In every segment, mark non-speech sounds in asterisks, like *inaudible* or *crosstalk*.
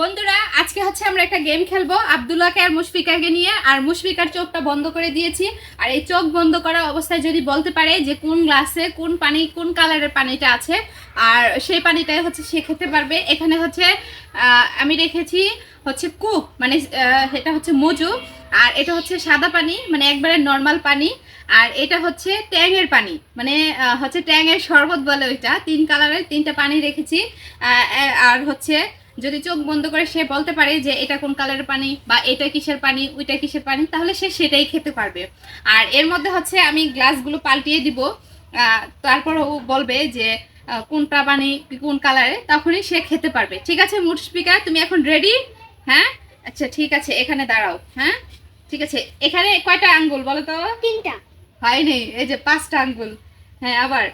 বন্ধুরা, আজকে হচ্ছে আমরা একটা গেম খেলব। আব্দুল্লাহকে আর মুশফিকাকে নিয়ে। আর মুশফিকার চোখটা বন্ধ করে দিয়েছি। আর এই চোখ বন্ধ করা অবস্থায় যদি বলতে পারে যে কোন গ্লাসে কোন পানি, কোন কালারের পানিটা আছে, আর সেই পানিটাই হচ্ছে সে খেতে পারবে। এখানে হচ্ছে আমি রেখেছি হচ্ছে কুক মানে এটা হচ্ছে মজু। আর এটা হচ্ছে সাদা পানি মানে একবারে নর্মাল পানি। আর এটা হচ্ছে ট্যাংয়ের পানি মানে হচ্ছে ট্যাংয়ের শরবত বলে ওইটা। তিন কালারের তিনটা পানি রেখেছি। আর হচ্ছে যদি চোখ বন্ধ করে সে বলতে পারে যে এটা কোন কালারের পানি বা এটা কিসের পানি ওইটা কিসের পানি তাহলে সে সেটাই খেতে পারবে। আর এর মধ্যে হচ্ছে আমি গ্লাসগুলো পাল্টিয়ে দিব। তারপর ও বলবে যে কোনটা পানি কোন কালারে তখনই সে খেতে পারবে। ঠিক আছে মুড স্পিকার তুমি এখন রেডি হ্যাঁ? আচ্ছা ঠিক আছে এখানে দাঁড়াও। হ্যাঁ? ঠিক আছে এখানে কয়টা আঙ্গুল বলো তো? তিনটা। হয়নি এই যে পাঁচটা আঙ্গুল। হ্যাঁ আবার।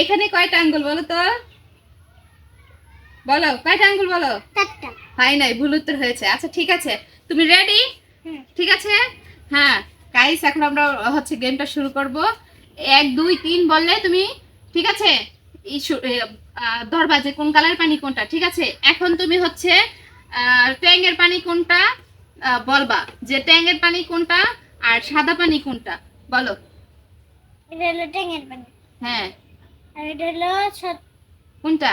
এখানে কয়টা আঙ্গুল বলো তো? বলো কয়টা আঙ্গুল বলো? হয় নাই ভুল উত্তর হয়েছে। আচ্ছা ঠিক আছে। তুমি রেডি। ঠিক আছে? হ্যাঁ। গাইস এখন আমরা হচ্ছে গেমটা শুরু করব। এক দুই তিন বললে তুমি ঠিক আছে? ধরবা যে কোন কালার পানি কোনটা ঠিক আছে? এখন তুমি হচ্ছে ট্যাঙ্গের পানি কোনটা বলবা যে ট্যাঙ্গের পানি কোনটা আর সাদা পানি কোনটা বলো। এটা হলো ট্যাঙের পানি। হ্যাঁ। আর এটা হলো কোনটা?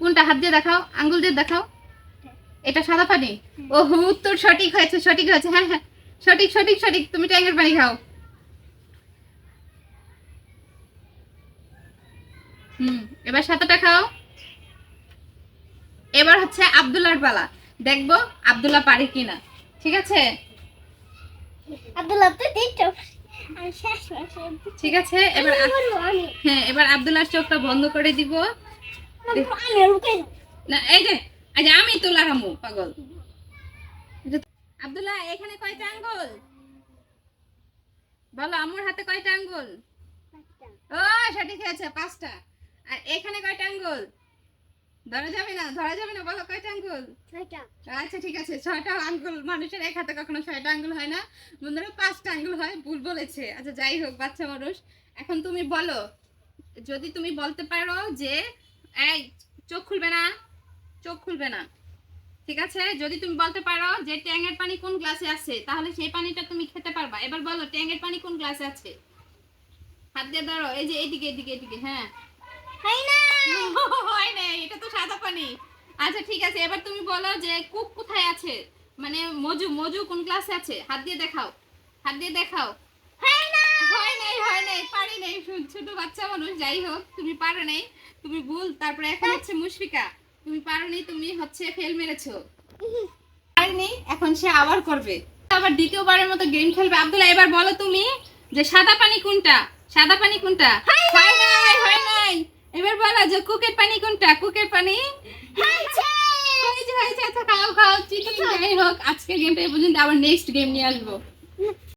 কোনটা? হাত দিয়ে দেখাও আঙ্গুল দিয়ে দেখাও। এটা সাদা পানি? ও উত্তর সঠিক হয়েছে সঠিক হয়েছে হ্যাঁ হ্যাঁ। সঠিক সঠিক সঠিক তুমি ট্যাঙ্গের পানি খাও। হুম এবার সাদাটা খাও। এবার হচ্ছে আব্দুল্লাহর পালা। দেখব আব্দুল্লাহ পারে কিনা। ঠিক আছে? আব্দুল্লাহ তো ঠিক আছে এবার হ্যাঁ এবার আব্দুল্লাহর চোখটা বন্ধ করে দিব। না এই যে যে আমি তোলা রামু পাগল। আব্দুল্লাহ এখানে কয়টা আঙ্গুল? বলো আম্মুর হাতে কয়টা আঙ্গুল? ও সঠিক হয়েছে পাঁচটা। আর এখানে কয়টা আঙ্গুল? ধরা যাবে না ধরা যাবে না বলো কয়টা আঙ্গুল? আচ্ছা ঠিক আছে ছয়টা আঙ্গুল মানুষের এক হাতে কখনো ছয়টা আঙ্গুল হয় না। বন্ধুরা পাঁচটা আঙ্গুল হয় ভুল বলেছে। আচ্ছা যাই হোক বাচ্চা মানুষ এখন তুমি বলো যদি তুমি বলতে পারো যে এই চোখ খুলবে না চোখ খুলবে না ঠিক আছে? যদি তুমি বলতে পারো যে ট্যাঙ্গের পানি কোন গ্লাসে আছে তাহলে সেই পানিটা তুমি খেতে পারবা। এবার বলো ট্যাঙ্গের পানি কোন গ্লাসে আছে? হাত দিয়ে ধরো এই যে এইদিকে এদিকে এদিকে হ্যাঁ। হয় না। *laughs* হয় নাই এটা তো পানি আচ্ছা ঠিক আছে এবার তুমি বলো যে কুক কোথায় আছে? মানে মজু মজু কোন ক্লাসে আছে? হাত দিয়ে দেখাও হাত দিয়ে দেখাও। হয় না হয় নাই হয় নাই পারি নাই ছোট বাচ্চা মানুষ যাই হোক তুমি পারো নাই তুমি ভুল তারপরে এখন হচ্ছে মুশফিকা। তুমি পারো নাই তুমি হচ্ছে ফেল মেরেছো। পারিনি এখন সে আবার করবে। আবার দ্বিতীয়বারের মতো গেম খেলবে। আব্দুল্লাহ এবার বলো তুমি যে সাদা পানি কোনটা? সাদা পানি কোনটা? হয় হয় এবার বলো যে কুকের পানি কোনটা? কুকের পানি? হয়েছে। হয়েছে আচ্ছা খাও খাও চিকেন যাই হোক আজকে গেমটা এই পর্যন্ত আবার নেক্সট গেম নিয়ে আসব।